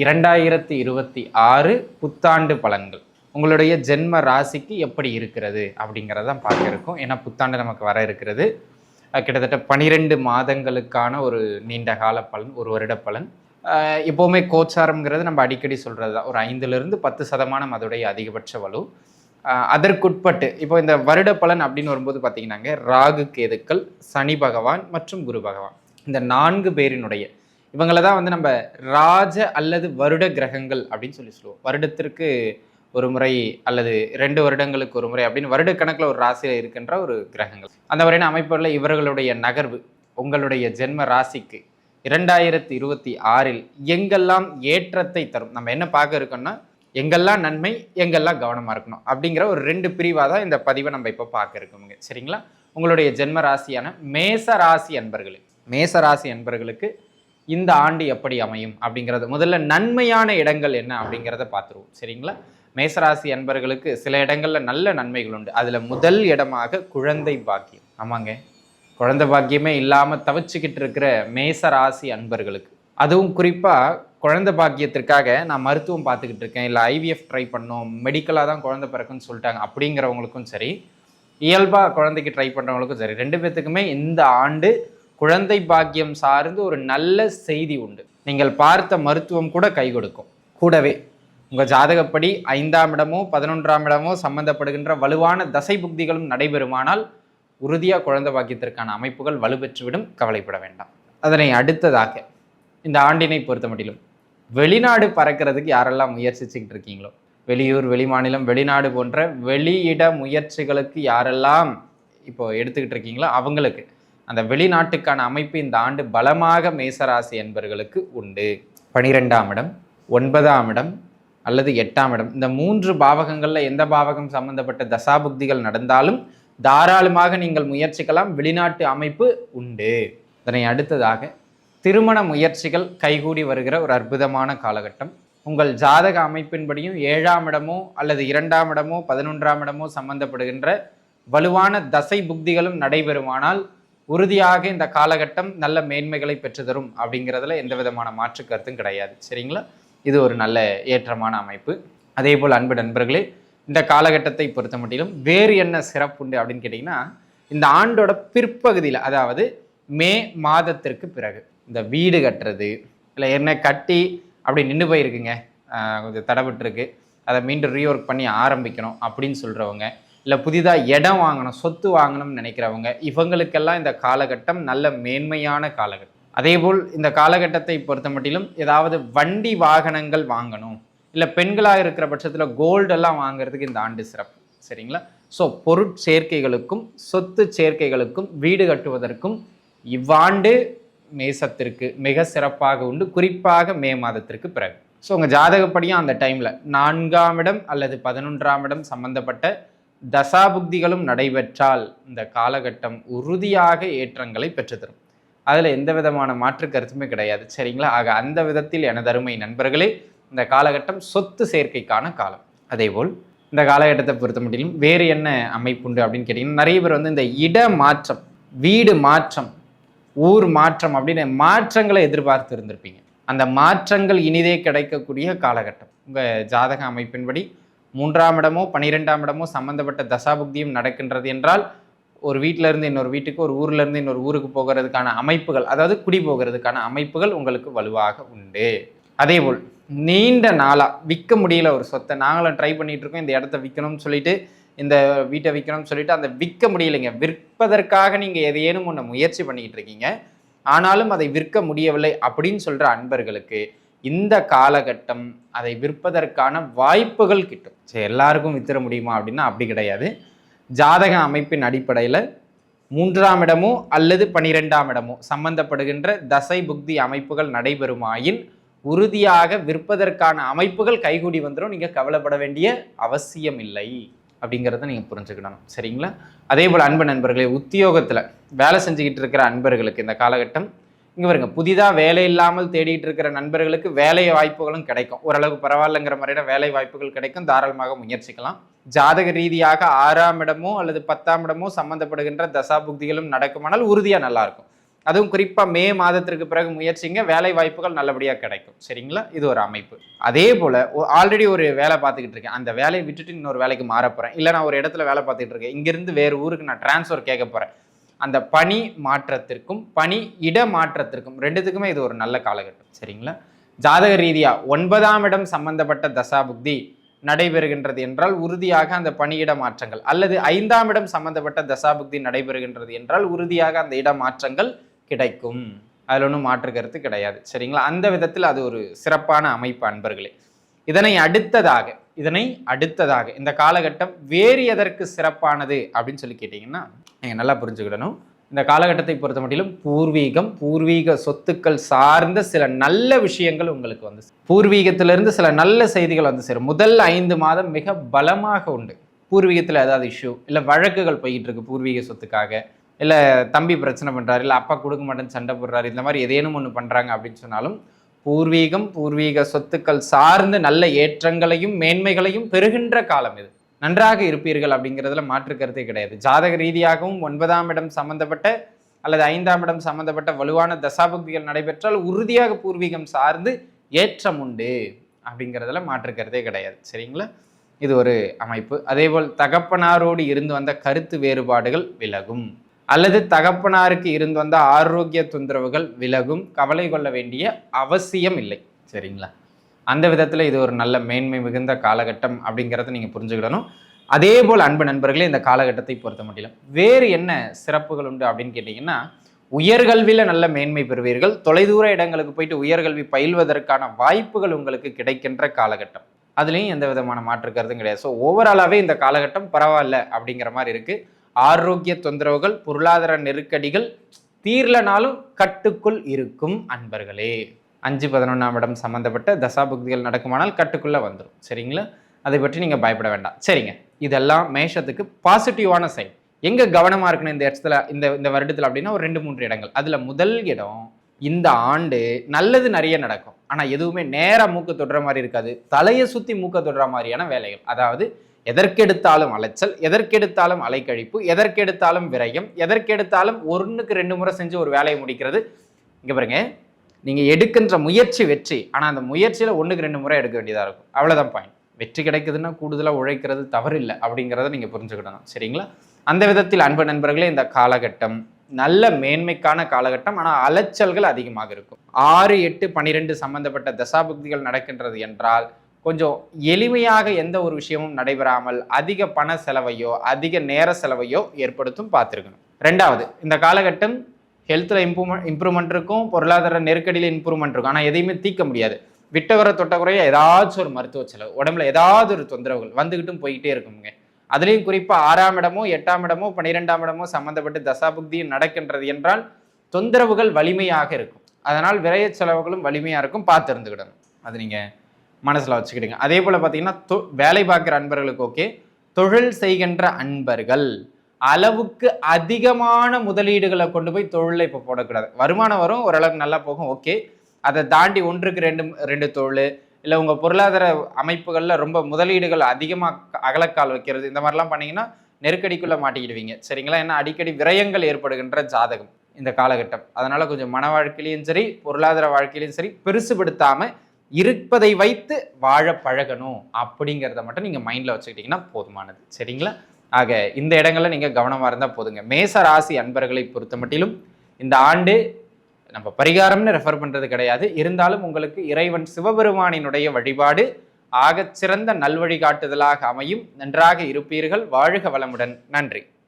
இரண்டாயிரத்தி இருபத்தி ஆறு புத்தாண்டு பலன்கள். உங்களுடைய ஜென்ம ராசிக்கு எப்படி இருக்கிறது அப்படிங்கிறதான் பார்க்க இருக்கும் ஏன்னா புத்தாண்டு நமக்கு வர இருக்கிறது. கிட்டத்தட்ட பனிரெண்டு மாதங்களுக்கான ஒரு நீண்ட கால பலன் ஒரு வருட பலன். எப்போவுமே கோச்சாரம்ங்கிறது நம்ம அடிக்கடி சொல்கிறது தான் ஒரு ஐந்துலேருந்து பத்து சதமானம் அதோடைய அதிகபட்ச வலு. அதற்குட்பட்டு இப்போ இந்த வருட பலன் அப்படின்னு வரும்போது பார்த்தீங்கன்னாங்க ராகு கேதுக்கள் சனி பகவான் மற்றும் குரு பகவான். இந்த நான்கு பேரினுடைய இவங்கள தான் வந்து நம்ம ராஜ அல்லது வருட கிரகங்கள் அப்படின்னு சொல்லி சொல்லுவோம். வருடத்திற்கு ஒரு முறை அல்லது ரெண்டு வருடங்களுக்கு ஒரு முறை அப்படின்னு வருட கணக்கில் ஒரு ராசியில் இருக்கின்ற ஒரு கிரகங்கள். அந்த வரையான அமைப்புகளில் இவர்களுடைய நகர்வு உங்களுடைய ஜென்ம ராசிக்கு இரண்டாயிரத்தி இருபத்தி ஆறில் எங்கெல்லாம் ஏற்றத்தை தரும்? நம்ம என்ன பார்க்க இருக்கோம்னா எங்கெல்லாம் நன்மை எங்கெல்லாம் கவனமாக இருக்கணும்? அப்படிங்கிற ஒரு ரெண்டு பிரிவாக தான் இந்த பதிவை நம்ம இப்போ பார்க்க இருக்கோமுங்க. சரிங்களா? உங்களுடைய ஜென்ம ராசியான மேச ராசி அன்பர்களே மேச ராசி அன்பர்களுக்கு இந்த ஆண்டு எப்படி அமையும் அப்படிங்கிறது. முதல்ல நன்மையான இடங்கள் என்ன அப்படிங்கிறத பார்த்துருவோம். சரிங்களா? மேசராசி அன்பர்களுக்கு சில இடங்களில் நல்ல நன்மைகள் உண்டு. அதில் முதல் இடமாக குழந்தை பாக்கியம். ஆமாங்க. குழந்தை பாக்கியமே இல்லாமல் தவிச்சுக்கிட்டு இருக்கிற மேசராசி அன்பர்களுக்கு. அதுவும் குறிப்பாக குழந்தை பாக்கியத்திற்காக நான் மருத்துவம் பார்த்துக்கிட்டு இருக்கேன். இல்லை ஐவிஎஃப் ட்ரை பண்ணோம். மெடிக்கலாக தான் குழந்தை பிறக்குன்னு சொல்லிட்டாங்க. அப்படிங்கிறவங்களுக்கும் சரி இயல்பாக குழந்தைக்கு ட்ரை பண்ணுறவங்களுக்கும் சரி ரெண்டு பேர்த்துக்குமே இந்த ஆண்டு குழந்தை பாக்கியம் சார்ந்து ஒரு நல்ல செய்தி உண்டு. நீங்கள் பார்த்த மருத்துவம் கூட கை கொடுக்கும். கூடவே உங்கள் ஜாதகப்படி ஐந்தாம் இடமோ பதினொன்றாம் இடமோ சம்பந்தப்படுகின்ற வலுவான தசை புக்திகளும் நடைபெறுமானால் உறுதியாக குழந்தை பாக்கியத்திற்கான அமைப்புகள் வலுப்பெற்றுவிடும் கவலைப்பட வேண்டாம். அதனை அடுத்ததாக இந்த ஆண்டினை பொறுத்த மட்டிலும் வெளிநாடு பறக்கிறதுக்கு யாரெல்லாம் முயற்சிச்சுக்கிட்டு இருக்கீங்களோ வெளியூர் வெளிமாநிலம் வெளிநாடு போன்ற வெளியிட முயற்சிகளுக்கு யாரெல்லாம் இப்போ எடுத்துக்கிட்டு இருக்கீங்களோ அவங்களுக்கு அந்த வெளிநாட்டுக்கான அமைப்பு இந்த ஆண்டு பலமாக மேசராசி என்பர்களுக்கு உண்டு. பனிரெண்டாம் இடம் ஒன்பதாம் இடம் அல்லது எட்டாம் இடம். இந்த மூன்று பாவகங்களில் எந்த பாவகம் சம்பந்தப்பட்ட தசாபுக்திகள் நடந்தாலும் தாராளமாக நீங்கள் முயற்சிக்கலாம். வெளிநாட்டு அமைப்பு உண்டு. இதனை அடுத்ததாக திருமண முயற்சிகள் கைகூடி வருகிற ஒரு அற்புதமான காலகட்டம். உங்கள் ஜாதக அமைப்பின்படியும் ஏழாம் இடமோ அல்லது இரண்டாம் இடமோ பதினொன்றாம் இடமோ சம்பந்தப்படுகின்ற வலுவான தசை புக்திகளும் நடைபெறுமானால் உறுதியாக இந்த காலகட்டம் நல்ல மேன்மைகளை பெற்றுத்தரும் அப்படிங்கிறதுல எந்த விதமான மாற்று கருத்தும் கிடையாது. சரிங்களா? இது ஒரு நல்ல ஏற்றமான அமைப்பு. அதே போல் அன்பு நண்பர்களே இந்த காலகட்டத்தை பொறுத்த மட்டிலும் வேறு என்ன சிறப்புண்டு அப்படின்னு கேட்டிங்கன்னா இந்த ஆண்டோட பிற்பகுதியில் அதாவது மே மாதத்திற்கு பிறகு இந்த வீடு கட்டுறது இல்லை என்ன கட்டி அப்படி நின்று போயிருக்குங்க. கொஞ்சம் தடவிட்டுருக்கு அதை மீண்டும் ரீஒர்க் பண்ணி ஆரம்பிக்கணும் அப்படின்னு சொல்கிறவங்க இல்லை புதிதாக இடம் வாங்கணும் சொத்து வாங்கணும்னு நினைக்கிறவங்க இவங்களுக்கெல்லாம் இந்த காலகட்டம் நல்ல மேன்மையான காலகட்டம். அதேபோல் இந்த காலகட்டத்தை பொறுத்த மட்டிலும் ஏதாவது வண்டி வாகனங்கள் வாங்கணும் இல்லை பெண்களாக இருக்கிற பட்சத்தில் கோல்டெல்லாம் வாங்குறதுக்கு இந்த ஆண்டு சிறப்பு சரிங்களா? ஸோ பொருட்சேர்க்கைகளுக்கும் சொத்து சேர்க்கைகளுக்கும் வீடு கட்டுவதற்கும் இவ்வாண்டு மேசத்திற்கு மிக சிறப்பாக உண்டு. குறிப்பாக மே மாதத்திற்கு பிறகு. ஸோ உங்கள் ஜாதகப்படியும் அந்த டைமில் நான்காம் இடம் அல்லது பதினொன்றாம் இடம் சம்பந்தப்பட்ட தசாபுக்திகளும் நடைபெற்றால் இந்த காலகட்டம் உறுதியாக ஏற்றங்களை பெற்றுத்தரும். அதில் எந்த விதமான மாற்று கருத்துமே கிடையாது. சரிங்களா? ஆக அந்த விதத்தில் எனது அருமை நண்பர்களே இந்த காலகட்டம் சொத்து சேர்க்கைக்கான காலம். அதேபோல் இந்த காலகட்டத்தை பொறுத்த முடியும் வேறு என்ன அமைப்புண்டு அப்படின்னு கேட்டிங்கன்னா நிறைய பேர் வந்து இந்த இட மாற்றம் வீடு மாற்றம் ஊர் மாற்றம் அப்படின்னு மாற்றங்களை எதிர்பார்த்து இருந்திருப்பீங்க. அந்த மாற்றங்கள் இனிதே கிடைக்கக்கூடிய காலகட்டம். உங்கள் ஜாதக அமைப்பின்படி மூன்றாம் இடமோ பன்னிரெண்டாம் இடமோ சம்பந்தப்பட்ட தசாபுக்தியும் நடக்கின்றது என்றால் ஒரு வீட்டிலேருந்து இன்னொரு வீட்டுக்கு ஒரு ஊர்லேருந்து இன்னொரு ஊருக்கு போகிறதுக்கான அமைப்புகள் அதாவது குடி போகிறதுக்கான அமைப்புகள் உங்களுக்கு வலுவாக உண்டு. அதேபோல் நீண்ட நாளாக விற்க முடியல ஒரு சொத்தை நாங்களும் ட்ரை பண்ணிகிட்ருக்கோம் இருக்கோம் இந்த இடத்த விற்கணும்னு சொல்லிட்டு இந்த வீட்டை விற்கணும்னு சொல்லிட்டு அந்த விற்க முடியலைங்க. விற்பதற்காக நீங்கள் எதையேனும் ஒன்று முயற்சி பண்ணிக்கிட்டு இருக்கீங்க ஆனாலும் அதை விற்க முடியவில்லை அப்படின்னு சொல்கிற அன்பர்களுக்கு இந்த காலகட்டம் அதை விற்பதற்கான வாய்ப்புகள் கிட்டும். சரி எல்லாருக்கும் வித்துற முடியுமா அப்படின்னா அப்படி கிடையாது. ஜாதக அமைப்பின் அடிப்படையில் மூன்றாம் இடமோ அல்லது பனிரெண்டாம் இடமோ சம்பந்தப்படுகின்ற தசை புக்தி அமைப்புகள் நடைபெறுமாயின் உறுதியாக விற்பதற்கான அமைப்புகள் கைகூடி வந்துடும் நீங்கள் கவலைப்பட வேண்டிய அவசியம் இல்லை அப்படிங்கிறத நீங்கள் புரிஞ்சுக்கணும். சரிங்களா? அதே போல் அன்பு நண்பர்களே உத்தியோகத்தில் வேலை செஞ்சுக்கிட்டு இருக்கிற அன்பர்களுக்கு இந்த காலகட்டம் இங்கே பாருங்க புதிதாக வேலை இல்லாமல் தேடிட்டு இருக்கிற நண்பர்களுக்கு வேலை வாய்ப்புகளும் கிடைக்கும். ஓரளவுக்கு பரவாயில்லைங்கிற மாதிரியான வேலை வாய்ப்புகள் கிடைக்கும். தாராளமாக முயற்சிக்கலாம். ஜாதக ரீதியாக ஆறாம் இடமோ அல்லது பத்தாம் இடமோ சம்மந்தப்படுகின்ற தசாபுக்திகளும் நடக்குமானால் உறுதியாக நல்லாயிருக்கும். அதுவும் குறிப்பாக மே மாதத்திற்கு பிறகு முயற்சிங்க வேலை வாய்ப்புகள் நல்லபடியாக கிடைக்கும். சரிங்களா? இது ஒரு அமைப்பு. அதே போல் ஆல்ரெடி ஒரு வேலை பார்த்துக்கிட்டு இருக்கேன். அந்த வேலையை விட்டுட்டு இன்னொரு வேலைக்கு மாற போகிறேன் இல்லை நான் ஒரு இடத்துல வேலை பார்த்துக்கிட்டு இருக்கேன். இங்கேருந்து வேறு ஊருக்கு நான் டிரான்ஸ்ஃபர் கேட்க போகிறேன் அந்த பணி மாற்றத்திற்கும் பணி இட மாற்றத்திற்கும் ரெண்டுத்துக்குமே இது ஒரு நல்ல காலகட்டம் சரிங்களா? ஜாதக ரீதியா ஒன்பதாம் இடம் சம்பந்தப்பட்ட தசாபுக்தி நடைபெறுகின்றது என்றால் உறுதியாக அந்த பணியிட மாற்றங்கள் அல்லது ஐந்தாம் இடம் சம்பந்தப்பட்ட தசாபுக்தி நடைபெறுகின்றது என்றால் உறுதியாக அந்த இட மாற்றங்கள் கிடைக்கும். அதில் ஒன்றும் மாற்று கருத்து கிடையாது சரிங்களா? அந்த விதத்தில் அது ஒரு சிறப்பான அமைப்பு அன்பர்களே. இதனை அடுத்ததாக இதனை அடுத்ததாக இந்த காலகட்டம் வேறு எதற்கு சிறப்பானது அப்படின்னு சொல்லி கேட்டிங்கன்னா நீங்கள் நல்லா புரிஞ்சுக்கிடணும். இந்த காலகட்டத்தை பொறுத்த மட்டிலும் பூர்வீகம் பூர்வீக சொத்துக்கள் சார்ந்த சில நல்ல விஷயங்கள் உங்களுக்கு வந்து பூர்வீகத்திலிருந்து சில நல்ல செய்திகள் வந்து சேரும். முதல் ஐந்து மாதம் மிக பலமாக உண்டு. பூர்வீகத்தில் ஏதாவது இஷ்யூ இல்லை வழக்குகள் போயிட்டு இருக்கு பூர்வீக சொத்துக்காக. இல்லை தம்பி பிரச்சனை பண்ணுறாரு இல்லை அப்பா கொடுக்க மாட்டேன்னு சண்டை போடுறாரு இந்த மாதிரி ஏதேனும் ஒன்று பண்ணுறாங்க அப்படின்னு சொன்னாலும் பூர்வீகம் பூர்வீக சொத்துக்கள் சார்ந்து நல்ல ஏற்றங்களையும் மேன்மைகளையும் பெறுகின்ற காலம் இது. நன்றாக இருப்பீர்கள் அப்படிங்கிறதுல மாற்று கருத்தே கிடையாது. ஜாதக ரீதியாகவும் ஒன்பதாம் இடம் சம்பந்தப்பட்ட அல்லது ஐந்தாம் இடம் சம்பந்தப்பட்ட வலுவான தசாபக்திகள் நடைபெற்றால் உறுதியாக பூர்வீகம் சார்ந்து ஏற்றம் உண்டு அப்படிங்கிறதுல மாற்று கருத்தே கிடையாது. சரிங்களா? இது ஒரு அமைப்பு. அதேபோல் தகப்பனாரோடு இருந்து வந்த கருத்து வேறுபாடுகள் விலகும். அல்லது தகப்பனாருக்கு இருந்து வந்த ஆரோக்கிய தொந்தரவுகள் விலகும். கவலை கொள்ள வேண்டிய அவசியம் இல்லை. சரிங்களா? அந்த விதத்தில் இது ஒரு நல்ல மேன்மை மிகுந்த காலகட்டம் அப்படிங்கிறத நீங்கள் புரிஞ்சுக்கிடணும். அதே போல் அன்பு நண்பர்களே இந்த காலகட்டத்தை பொறுத்த முடியல வேறு என்ன சிறப்புகள் உண்டு அப்படின்னு கேட்டிங்கன்னா உயர்கல்வியில் நல்ல மேன்மை பெறுவீர்கள். தொலைதூர இடங்களுக்கு போயிட்டு உயர்கல்வி பயில்வதற்கான வாய்ப்புகள் உங்களுக்கு கிடைக்கின்ற காலகட்டம். அதுலேயும் எந்த விதமான மாற்று கருத்தும் கிடையாது. ஸோ ஓவராலாகவே இந்த காலகட்டம் பரவாயில்ல அப்படிங்கிற மாதிரி இருக்குது ஆரோக்கிய தொந்தரவுகள் பொருளாதார நெருக்கடிகள் தீர்லனாலும் கட்டுக்குள் இருக்கும் அன்பர்களே. அஞ்சு பதினொன்றாம் இடம் சம்மந்தப்பட்ட தசாபுக்திகள் நடக்குமானால் கட்டுக்குள்ளே வந்துடும் சரிங்களா? அதை பற்றி நீங்கள் பயப்பட வேண்டாம். சரிங்க. இதெல்லாம் மேஷத்துக்கு பாசிட்டிவான சைன் எங்கே கவனமாக இருக்கணும் இந்த இடத்துல இந்த இந்த வருடத்தில் அப்படின்னா ஒரு ரெண்டு மூன்று இடங்கள். அதில் முதல் இடம் இந்த ஆண்டு நல்லது நிறைய நடக்கும். ஆனால் எதுவுமே நேராக மூக்க தொடுற மாதிரி இருக்காது. தலையை சுற்றி மூக்க தொடுற மாதிரியான வேலைகள். அதாவது எதற்கெடுத்தாலும் அலைச்சல் எதற்கெடுத்தாலும் அலைக்கழிப்பு எதற்கெடுத்தாலும் விரயம் எதற்கெடுத்தாலும் ஒன்றுக்கு ரெண்டு முறை செஞ்சு ஒரு வேலையை முடிக்கிறது. இங்கே பாருங்கள் நீங்கள் எடுக்கின்ற முயற்சி வெற்றி. ஆனால் அந்த முயற்சியில் ஒன்றுக்கு ரெண்டு முறை எடுக்க வேண்டியதாக இருக்கும். அவ்வளோதான் பாயிண்ட் வெற்றி கிடைக்குதுன்னா கூடுதலாக உழைக்கிறது தவறில்லை அப்படிங்கிறத நீங்கள் புரிஞ்சுக்கிடணும். சரிங்களா? அந்த விதத்தில் அன்பு நண்பர்களே இந்த காலகட்டம் நல்ல மேன்மைக்கான காலகட்டம். ஆனால் அலைச்சல்கள் அதிகமாக இருக்கும். ஆறு எட்டு பன்னிரெண்டு சம்பந்தப்பட்ட தசாபுக்திகள் நடக்கின்றது என்றால் கொஞ்சம் எளிமையாக எந்த ஒரு விஷயமும் நடைபெறாமல் அதிக பண செலவையோ அதிக நேர செலவையோ ஏற்படுத்தும் பார்த்துருக்கணும். ரெண்டாவது இந்த காலகட்டம் ஹெல்த்தில் இம்ப்ரூவ்மெண்ட் இம்ப்ரூவ்மெண்ட் இருக்கும் பொருளாதார நெருக்கடியில் இம்ப்ரூவ்மெண்ட் இருக்கும். ஆனால் எதையுமே தீர்க்க முடியாது. விட்டவரை தொட்டக்குறைய ஏதாச்சும் ஒரு மருத்துவ செலவு உடம்புல ஏதாவது ஒரு தொந்தரவுகள் வந்துக்கிட்டும் போய்கிட்டே இருக்குங்க அதுலேயும் குறிப்பாக ஆறாம் இடமோ எட்டாம் இடமோ பன்னிரெண்டாம் இடமோ சம்மந்தப்பட்டு தசாபுக்தியும் நடக்கின்றது என்றால் தொந்தரவுகள் வலிமையாக இருக்கும். அதனால் விரைய செலவுகளும் வலிமையாக இருக்கும். பார்த்து இருந்துக்கிடணும் அது நீங்கள் மனசில் வச்சுக்கிடுங்க. அதே போல் பார்த்தீங்கன்னா தொ வேலை பார்க்குற அன்பர்களுக்கு ஓகே. தொழில் செய்கின்ற அன்பர்கள். அளவுக்கு அதிகமான முதலீடுகளை கொண்டு போய் தொழிலை இப்போ போடக்கூடாது. வருமானம் வரும் ஓரளவுக்கு நல்லா போகும் ஓகே. அதை தாண்டி ஒன்றுக்கு ரெண்டு ரெண்டு தொழில் இல்லை உங்கள் பொருளாதார அமைப்புகளில் ரொம்ப முதலீடுகள் அதிகமாக அகலக்கால் வைக்கிறது இந்த மாதிரிலாம் பண்ணீங்கன்னா நெருக்கடிக்குள்ளே மாட்டிக்கிடுவீங்க. சரிங்களா? ஏன்னா அடிக்கடி விரயங்கள் ஏற்படுகின்ற ஜாதகம் இந்த காலகட்டம். அதனால் கொஞ்சம் மன வாழ்க்கையிலையும் சரி பொருளாதார வாழ்க்கையிலையும் சரி பெருசுபடுத்தாமல் இருப்பதை வைத்து வாழ பழகணும் அப்படிங்கிறத மட்டும் நீங்கள் மைண்டில் வச்சுக்கிட்டிங்கன்னா போதுமானது. சரிங்களா? ஆக இந்த இடங்களில் நீங்கள் கவனமாக இருந்தால் போதுங்க. மேச ராசி அன்பர்களை பொறுத்த மட்டிலும் இந்த ஆண்டு நம்ம பரிகாரம்னு ரெஃபர் பண்ணுறது கிடையாது. இருந்தாலும் உங்களுக்கு இறைவன் சிவபெருமானினுடைய வழிபாடு ஆகச்சிறந்த நல்வழிகாட்டுதலாக அமையும். நன்றாக இருப்பீர்கள். வாழ்க வளமுடன். நன்றி.